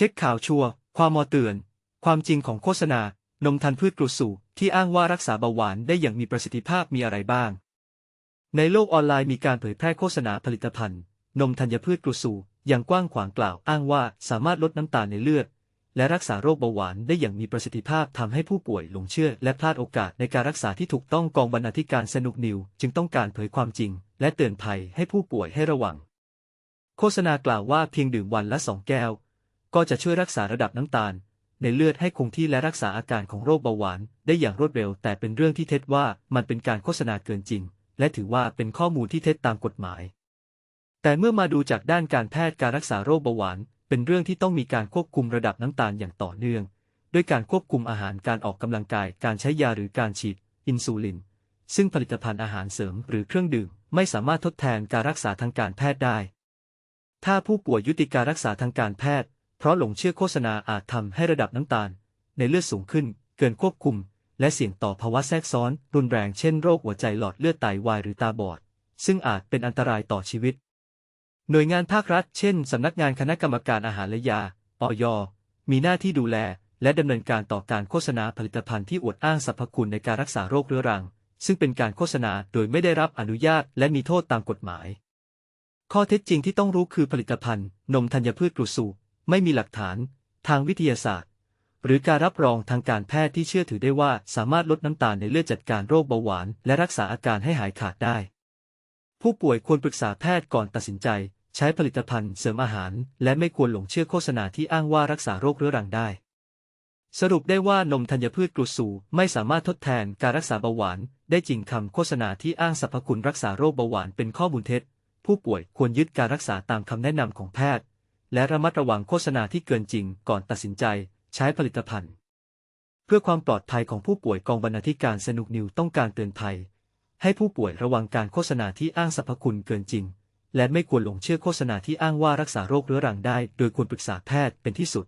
เช็คข่าวชัวร์ความมอเตือน ความจริงของโฆษณานมทันพืชกรุสูที่อ้างว่ารักษาเบาหวานได้อย่างมีประสิทธิภาพมีอะไรบ้าง ในโลกออนไลน์มีการเผยแพร่โฆษณาผลิตภัณฑ์ นมธัญพืชกรุสูอย่างกว้างขวางกล่าวอ้างว่าสามารถลดน้ำตาลในเลือด และรักษาโรคเบาหวานได้อย่างมีประสิทธิภาพทำให้ผู้ป่วยหลงเชื่อ และพลาดโอกาสในการรักษาที่ถูกต้องกองบรรณาธิการสนุกนิว จึงต้องการเผยความจริง และเตือนภัยให้ผู้ป่วยให้ระวัง โฆษณากล่าวว่าเพียงดื่มวันละสองแก้ว ก็จะช่วยรักษาระดับน้ำตาล ในเลือดให้คงที่และรักษาอาการของโรคเบาหวานได้อย่างรวดเร็ว แต่เป็นเรื่องที่เท็จว่ามันเป็นการโฆษณาเกินจริง และถือว่าเป็นข้อมูลที่เท็จตามกฎหมาย แต่เมื่อมาดูจากด้านการแพทย์การรักษาโรคเบาหวาน เป็นเรื่องที่ต้องมีการควบคุมระดับน้ำตาลอย่างต่อเนื่อง ด้วยการควบคุมอาหารการออกกำลังกาย การใช้ยาหรือการฉีด อินซูลิน ซึ่งผลิตภัณฑ์อาหารเสริมหรือเครื่องดื่มไม่สามารถทดแทนการรักษาทางการแพทย์ได้ ถ้าผู้ป่วยยุติการรักษาทางการแพทย์ เพราะหลงเชื่อโฆษณาอาจทำให้ระดับน้ำตาล ในเลือดสูงขึ้น เกินควบคุม และเสี่ยงต่อภาวะแทรกซ้อน รุนแรงเช่นโรคหัวใจหลอดเลือดไตวายหรือตาบอด ซึ่งอาจเป็นอันตรายต่อชีวิต หน่วยงานภาครัฐ เช่นสำนักงานคณะกรรมการอาหารและยาอยมีหน้าที่ดูแล และดำเนินการต่อการโฆษณาผลิตภัณฑ์ที่อวดอ้างสรรพคุณในการรักษาโรคเรื้อรัง ซึ่งเป็นการโฆษณาโดยไม่ได้รับอนุญาต และมีโทษตามกฎหมาย ข้อเท็จจริงที่ต้องรู้คือผลิตภัณฑ์ นมธัญพืชกรุสู ไม่มีหลักฐาน ทางวิทยาศาสตร์ หรือการรับรองทางการแพทย์ที่เชื่อถือได้ว่าสามารถลดน้ำตาลในเลือดจัดการโรคเบาหวาน และรักษาอาการให้หายขาดได้ ผู้ป่วยควรปรึกษาแพทย์ก่อนตัดสินใจ ใช้ผลิตภัณฑ์เสริมอาหาร และไม่ควรหลงเชื่อโฆษณาที่อ้างว่ารักษาโรคเรื้อรังได้ สรุปได้ว่านมธัญพืชกรุสูไม่สามารถทดแทนการรักษาเบาหวาน ได้จริงคำโฆษณาที่อ้างสรรพคุณรักษาโรคเบาหวานเป็นข้อมูลเท็จ ผู้ป่วยควรยึดการรักษาตามคำแนะนำของแพทย์ และระมัดระวังโฆษณาที่เกินจริงก่อนตัดสินใจใช้ผลิตภัณฑ์ เพื่อความปลอดภัยของผู้ป่วยกองบรรณาธิการสนุกนิวต้องการเตือนภัย ให้ผู้ป่วยระวังการโฆษณาที่อ้างสรรพคุณเกินจริง และไม่ควรหลงเชื่อโฆษณาที่อ้างว่ารักษาโรคเรื้อรังได้ โดยควรปรึกษาแพทย์เป็นที่สุด